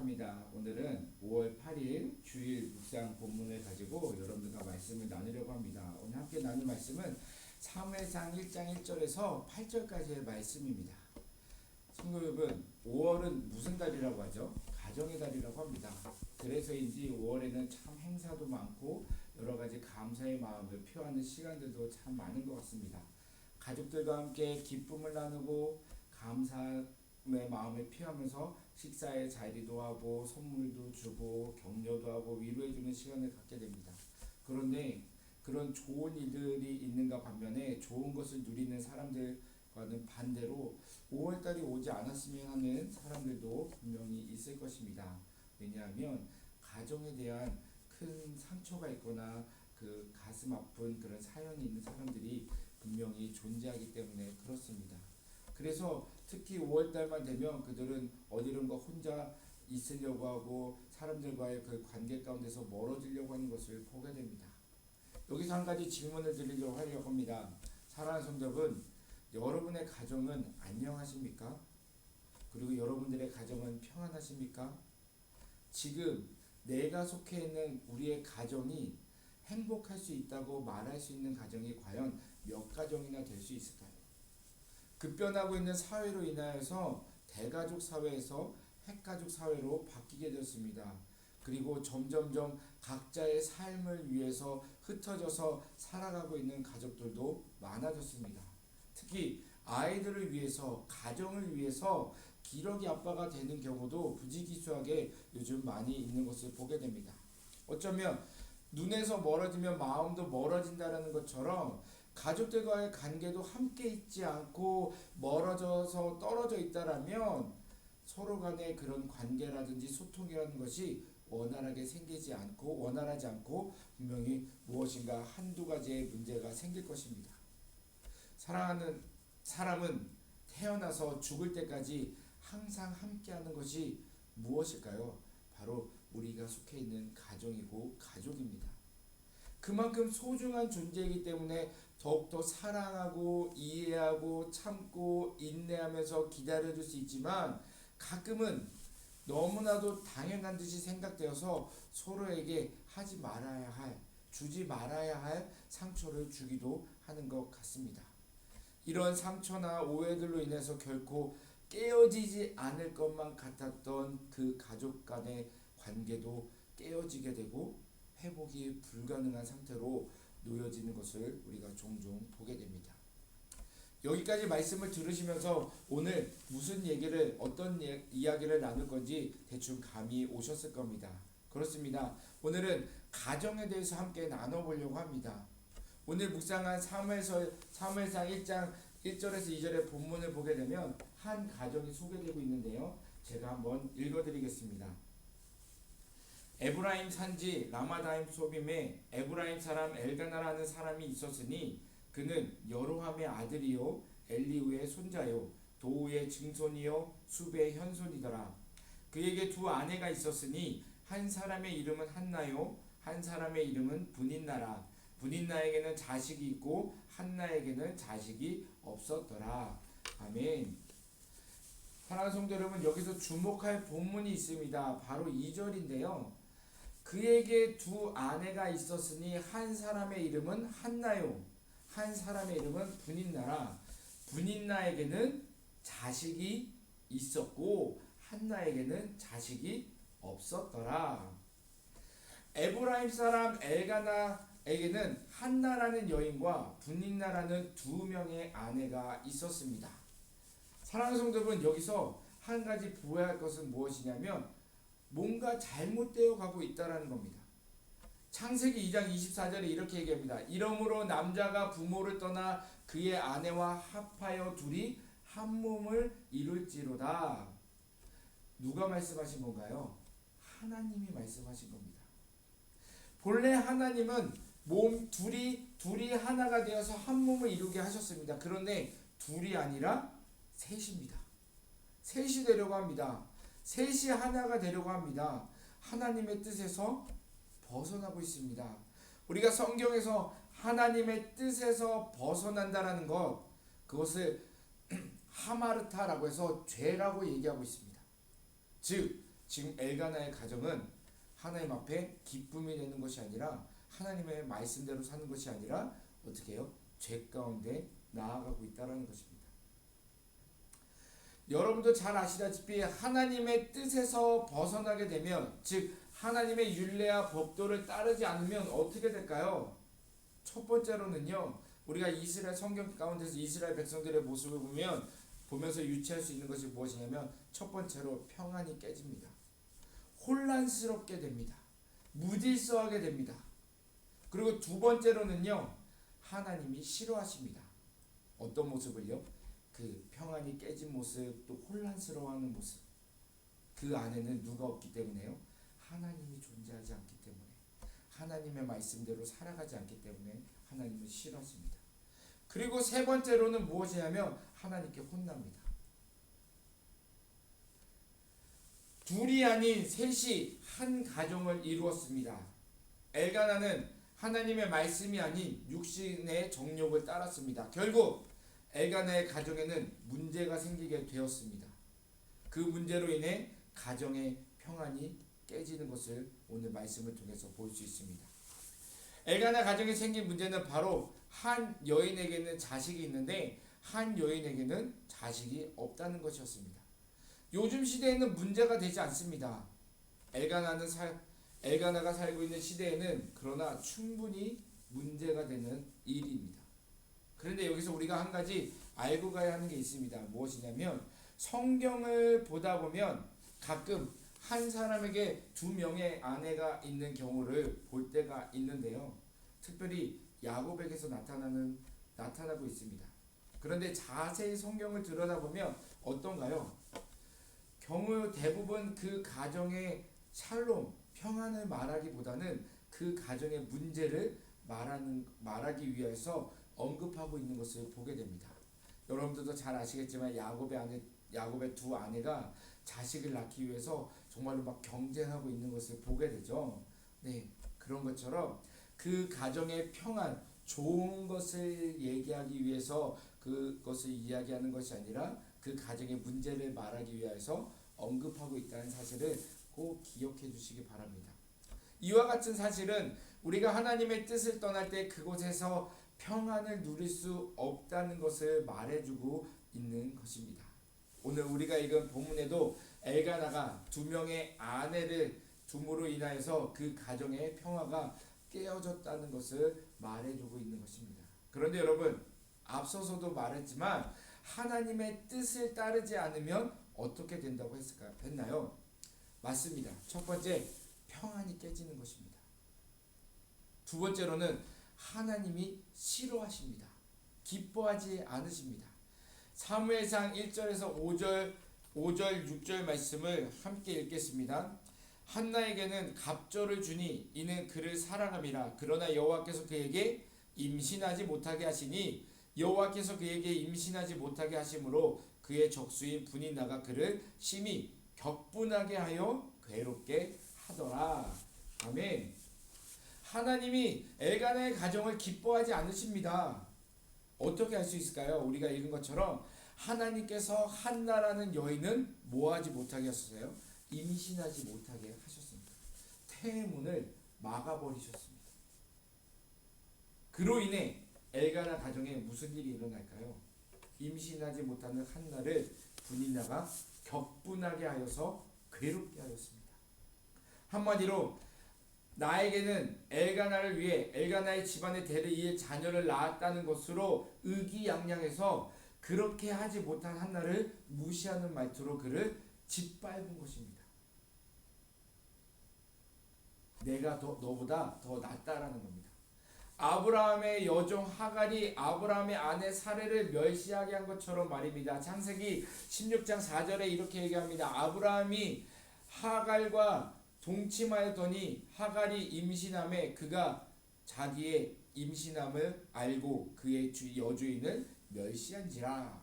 시작합니다. 오늘은 5월 8일 주일 묵상 본문을 가지고 여러분들과 말씀을 나누려고 합니다. 오늘 함께 나눌 말씀은 사무엘상 1장 1절에서 8절까지의 말씀입니다. 친구 여러분, 5월은 무슨 달이라고 하죠? 가정의 달이라고 합니다. 그래서인지 5월에는 참 행사도 많고 여러 가지 감사의 마음을 표하는 시간들도 참 많은 것 같습니다. 가족들과 함께 기쁨을 나누고 감사 의 마음을 표하면서 식사의 자리도 하고 선물도 주고 격려도 하고 위로해주는 시간을 갖게 됩니다. 그런데 그런 좋은 일들이 있는가 반면에 좋은 것을 누리는 사람들과는 반대로 5월달이 오지 않았으면 하는 사람들도 분명히 있을 것입니다. 왜냐하면 가정에 대한 큰 상처가 있거나 그 가슴 아픈 그런 사연이 있는 사람들이 분명히 존재하기 때문에 그렇습니다. 그래서 특히 5월 달만 되면 그들은 어디론가 혼자 있으려고 하고 사람들과의 그 관계 가운데서 멀어지려고 하는 것을 보게 됩니다. 여기서 한 가지 질문을 드리려고 하려고 합니다. 사랑하는 성도분, 여러분의 가정은 안녕하십니까? 그리고 여러분들의 가정은 평안하십니까? 지금 내가 속해 있는 우리의 가정이 행복할 수 있다고 말할 수 있는 가정이 과연 몇 가정이나 될 수 있을까요? 급변하고 있는 사회로 인하여서 대가족 사회에서 핵가족 사회로 바뀌게 되었습니다. 그리고 점점점 각자의 삶을 위해서 흩어져서 살아가고 있는 가족들도 많아졌습니다. 특히 아이들을 위해서 가정을 위해서 기러기 아빠가 되는 경우도 부지기수하게 요즘 많이 있는 것을 보게 됩니다. 어쩌면 눈에서 멀어지면 마음도 멀어진다는 것처럼 가족들과의 관계도 함께 있지 않고 멀어져서 떨어져 있다라면 서로 간의 그런 관계라든지 소통이라는 것이 원활하게 생기지 않고 원활하지 않고 분명히 무엇인가 한두 가지의 문제가 생길 것입니다. 사랑하는 사람은 태어나서 죽을 때까지 항상 함께하는 것이 무엇일까요? 바로 우리가 속해 있는 가정이고 가족입니다. 그만큼 소중한 존재이기 때문에 더욱더 사랑하고 이해하고 참고 인내하면서 기다려줄 수 있지만 가끔은 너무나도 당연한 듯이 생각되어서 서로에게 하지 말아야 할, 주지 말아야 할 상처를 주기도 하는 것 같습니다. 이런 상처나 오해들로 인해서 결코 깨어지지 않을 것만 같았던 그 가족 간의 관계도 깨어지게 되고 회복이 불가능한 상태로 놓여지는 것을 우리가 종종 보게 됩니다. 여기까지 말씀을 들으시면서 오늘 무슨 얘기를 어떤 예, 이야기를 나눌 건지 대충 감이 오셨을 겁니다. 그렇습니다. 오늘은 가정에 대해서 함께 나눠보려고 합니다. 오늘 묵상한 사무엘서 사무엘상 1장 1절에서 2절의 본문을 보게 되면 한 가정이 소개되고 있는데요. 제가 한번 읽어드리겠습니다. 에브라임 산지 라마다임 소빔에 에브라임 사람 엘가나라는 사람이 있었으니 그는 여로함의 아들이요 엘리우의 손자요 도우의 증손이요 수베의 현손이더라. 그에게 두 아내가 있었으니 한 사람의 이름은 한나요 한 사람의 이름은 분인나라. 분인나에게는 자식이 있고 한나에게는 자식이 없었더라. 아멘. 사랑하는 성도 여러분 여기서 주목할 본문이 있습니다. 바로 2절인데요. 그에게 두 아내가 있었으니 한 사람의 이름은 한나요. 한 사람의 이름은 분인나라. 분인나에게는 자식이 있었고 한나에게는 자식이 없었더라. 에브라임 사람 엘가나에게는 한나라는 여인과 분인나라는 두 명의 아내가 있었습니다. 사랑하는 성도분 여기서 한 가지 보아야 할 것은 무엇이냐면 뭔가 잘못되어 가고 있다라는 겁니다. 창세기 2장 24절에 이렇게 얘기합니다. 이러므로 남자가 부모를 떠나 그의 아내와 합하여 둘이 한 몸을 이룰지로다. 누가 말씀하신 건가요? 하나님이 말씀하신 겁니다. 본래 하나님은 몸 둘이 둘이 하나가 되어서 한 몸을 이루게 하셨습니다. 그런데 둘이 아니라 셋입니다. 셋이 되려고 합니다. 셋이 하나가 되려고 합니다. 하나님의 뜻에서 벗어나고 있습니다. 우리가 성경에서 하나님의 뜻에서 벗어난다라는 것, 그것을 하마르타라고 해서 죄라고 얘기하고 있습니다. 즉, 지금 엘가나의 가정은 하나님 앞에 기쁨이 되는 것이 아니라 하나님의 말씀대로 사는 것이 아니라 어떻게 해요? 죄 가운데 나아가고 있다라는 것입니다. 여러분도 잘 아시다시피 하나님의 뜻에서 벗어나게 되면 즉 하나님의 율례와 법도를 따르지 않으면 어떻게 될까요? 첫 번째로는요. 우리가 이스라엘 성경 가운데서 이스라엘 백성들의 모습을 보면 보면서 유치할 수 있는 것이 무엇이냐면 첫 번째로 평안이 깨집니다. 혼란스럽게 됩니다. 무질서하게 됩니다. 그리고 두 번째로는요. 하나님이 싫어하십니다. 어떤 모습을요? 그 평안이 깨진 모습, 또 혼란스러워하는 모습. 그 안에는 누가 없기 때문에요? 하나님이 존재하지 않기 때문에. 하나님의 말씀대로 살아가지 않기 때문에 하나님은 싫어하십니다. 그리고 세 번째로는 무엇이냐면 하나님께 혼납니다. 둘이 아닌 셋이 한 가정을 이루었습니다. 엘가나는 하나님의 말씀이 아닌 육신의 정욕을 따랐습니다. 결국 엘가나의 가정에는 문제가 생기게 되었습니다. 그 문제로 인해 가정의 평안이 깨지는 것을 오늘 말씀을 통해서 볼 수 있습니다. 엘가나 가정에 생긴 문제는 바로 한 여인에게는 자식이 있는데 한 여인에게는 자식이 없다는 것이었습니다. 요즘 시대에는 문제가 되지 않습니다. 엘가나는 살 엘가나가 살고 있는 시대에는 그러나 충분히 문제가 되는 일입니다. 그런데 여기서 우리가 한 가지 알고 가야 하는 게 있습니다. 무엇이냐면 성경을 보다 보면 가끔 한 사람에게 두 명의 아내가 있는 경우를 볼 때가 있는데요. 특별히 야곱에게서 나타나는 나타나고 있습니다. 그런데 자세히 성경을 들여다보면 어떤가요? 경우 대부분 그 가정의 샬롬 평안을 말하기보다는 그 가정의 문제를 말하는 말하기 위해서 언급하고 있는 것을 보게 됩니다. 여러분들도 잘 아시겠지만 야곱의 아내 야곱의 두 아내가 자식을 낳기 위해서 정말로 막 경쟁하고 있는 것을 보게 되죠. 네, 그런 것처럼 그 가정의 평안, 좋은 것을 얘기하기 위해서 그것을 이야기하는 것이 아니라 그 가정의 문제를 말하기 위해서 언급하고 있다는 사실을 꼭 기억해 주시기 바랍니다. 이와 같은 사실은 우리가 하나님의 뜻을 떠날 때 그곳에서 평안을 누릴 수 없다는 것을 말해주고 있는 것입니다. 오늘 우리가 읽은 본문에도 엘가나가 두 명의 아내를 둠으로 인하여서 그 가정의 평화가 깨어졌다는 것을 말해주고 있는 것입니다. 그런데 여러분 앞서서도 말했지만 하나님의 뜻을 따르지 않으면 어떻게 된다고 했을까요? 했나요? 맞습니다. 첫 번째 평안이 깨지는 것입니다. 두 번째로는 하나님이 싫어하십니다. 기뻐하지 않으십니다. 사무엘상 1절에서 5절 5절 6절 말씀을 함께 읽겠습니다. 한나에게는 갑절을 주니 이는 그를 사랑함이라 그러나 여호와께서 그에게 임신하지 못하게 하시니 여호와께서 그에게 임신하지 못하게 하심으로 그의 적수인 분이 나가 그를 심히 격분하게 하여 괴롭게 하더라. 아멘. 하나님이 엘가나의 가정을 기뻐하지 않으십니다. 어떻게 할 수 있을까요? 우리가 읽은 것처럼 하나님께서 한나라는 여인은 뭐하지 못하게 하셨어요? 임신하지 못하게 하셨습니다. 태문을 막아버리셨습니다. 그로 인해 엘가나 가정에 무슨 일이 일어날까요? 임신하지 못하는 한나를 분인나가 격분하게 하여서 괴롭게 하였습니다. 한마디로 나에게는 엘가나를 위해 엘가나의 집안의 대를 이을 자녀를 낳았다는 것으로 의기양양해서 그렇게 하지 못한 한나를 무시하는 말투로 그를 짓밟은 것입니다. 내가 더, 너보다 더 낫다라는 겁니다. 아브라함의 여종 하갈이 아브라함의 아내 사례를 멸시하게 한 것처럼 말입니다. 창세기 16장 4절에 이렇게 얘기합니다. 아브라함이 하갈과 동침하였더니 하갈이 임신함에 그가 자기의 임신함을 알고 그의 주 여주인을 멸시한지라.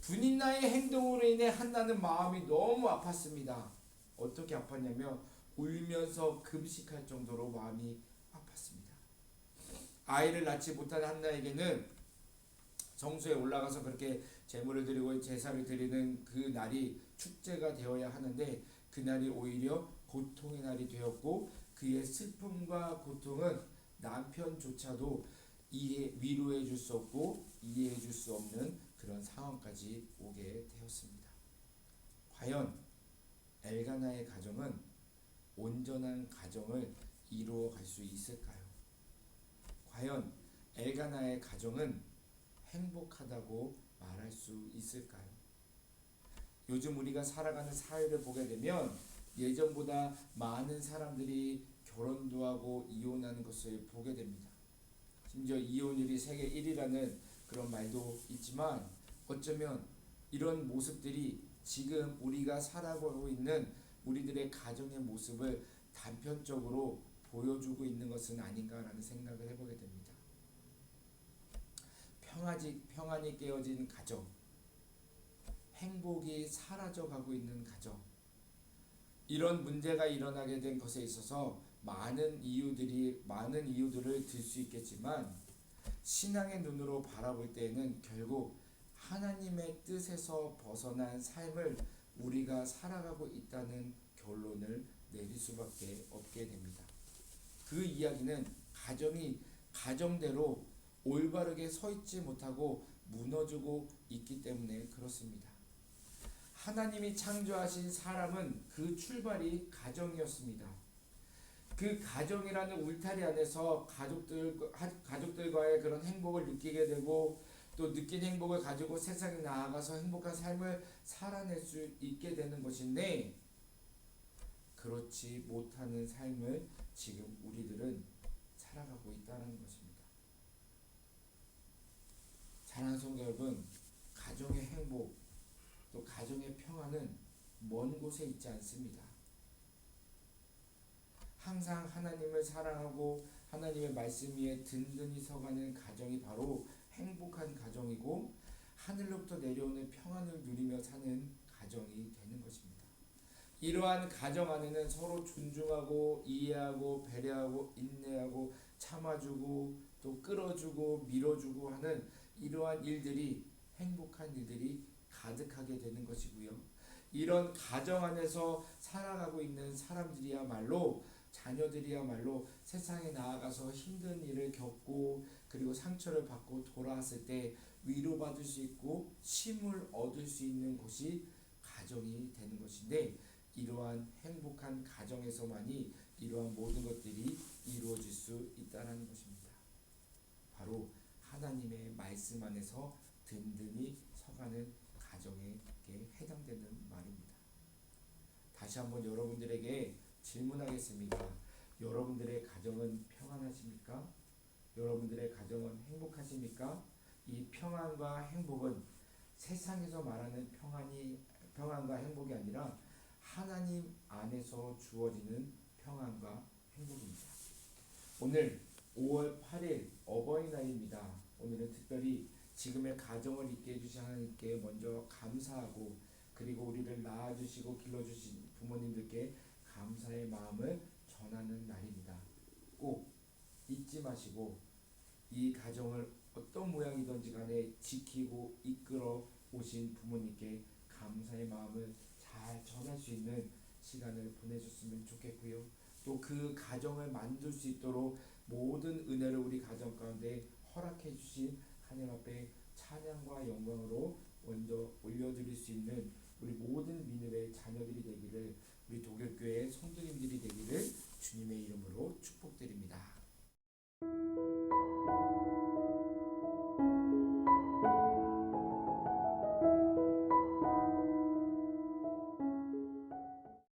분인나의 행동으로 인해 한나는 마음이 너무 아팠습니다. 어떻게 아팠냐면 울면서 금식할 정도로 마음이 아팠습니다. 아이를 낳지 못한 한나에게는 정수에 올라가서 그렇게 제물을 드리고 제사를 드리는 그 날이 축제가 되어야 하는데 그날이 오히려 고통의 날이 되었고 그의 슬픔과 고통은 남편조차도 이해 위로해 줄 수 없고 이해해 줄 수 없는 그런 상황까지 오게 되었습니다. 과연 엘가나의 가정은 온전한 가정을 이루어 갈 수 있을까요? 과연 엘가나의 가정은 행복하다고 말할 수 있을까요? 요즘 우리가 살아가는 사회를 보게 되면 예전보다 많은 사람들이 결혼도 하고 이혼하는 것을 보게 됩니다. 심지어 이혼율이 세계 1위라는 그런 말도 있지만 어쩌면 이런 모습들이 지금 우리가 살아가고 있는 우리들의 가정의 모습을 단편적으로 보여주고 있는 것은 아닌가라는 생각을 해보게 됩니다. 평안이 깨어진 가정, 행복이 사라져 가고 있는 가정, 이런 문제가 일어나게 된 것에 있어서 많은 이유들이 많은 이유들을 들 수 있겠지만 신앙의 눈으로 바라볼 때에는 결국 하나님의 뜻에서 벗어난 삶을 우리가 살아가고 있다는 결론을 내릴 수밖에 없게 됩니다. 그 이야기는 가정이 가정대로 올바르게 서 있지 못하고 무너지고 있기 때문에 그렇습니다. 하나님이 창조하신 사람은 그 출발이 가정이었습니다. 그 가정이라는 울타리 안에서 가족들 가족들과의 그런 행복을 느끼게 되고 또 느낀 행복을 가지고 세상에 나아가서 행복한 삶을 살아낼 수 있게 되는 것인데 그렇지 못하는 삶을 지금 우리들은 살아가고 있다는 것입니다. 성도 여러분, 가정의 행복 또 가정의 평화는 먼 곳에 있지 않습니다. 항상 하나님을 사랑하고 하나님의 말씀 위에 든든히 서가는 가정이 바로 행복한 가정이고 하늘로부터 내려오는 평안을 누리며 사는 가정이 되는 것입니다. 이러한 가정 안에는 서로 존중하고 이해하고 배려하고 인내하고 참아주고 또 끌어주고 밀어주고 하는 이러한 일들이 행복한 일들이 가득하게 되는 것이고요. 이런 가정 안에서 살아가고 있는 사람들이야말로 자녀들이야말로 세상에 나아가서 힘든 일을 겪고 그리고 상처를 받고 돌아왔을 때 위로받을 수 있고 힘을 얻을 수 있는 곳이 가정이 되는 것인데 이러한 행복한 가정에서만이 이러한 모든 것들이 이루어질 수 있다는 것입니다. 바로 하나님의 말씀 안에서 든든히 서가는 가정에게 해당되는 말입니다. 다시 한번 여러분들에게 질문하겠습니다. 여러분들의 가정은 평안하십니까? 여러분들의 가정은 행복하십니까? 이 평안과 행복은 세상에서 말하는 평안이 평안과 행복이 아니라 하나님 안에서 주어지는 평안과 행복입니다. 오늘 5월 8일 어버이날입니다. 오늘은 특별히 지금의 가정을 있게 해주신 하나님께 먼저 감사하고 그리고 우리를 낳아주시고 길러주신 부모님들께 감사의 마음을 전하는 날입니다. 꼭 잊지 마시고 이 가정을 어떤 모양이든지 간에 지키고 이끌어 오신 부모님께 감사의 마음을 잘 전할 수 있는 시간을 보내셨으면 좋겠고요. 또 그 가정을 만들 수 있도록 모든 은혜를 우리 가정 가운데 허락해 주신 하나님 앞에 찬양과 영광으로 먼저 올려드릴 수 있는 우리 모든 민늘의 자녀들이 되기를 우리 도교교회의 성도님들이 되기를 주님의 이름으로 축복드립니다.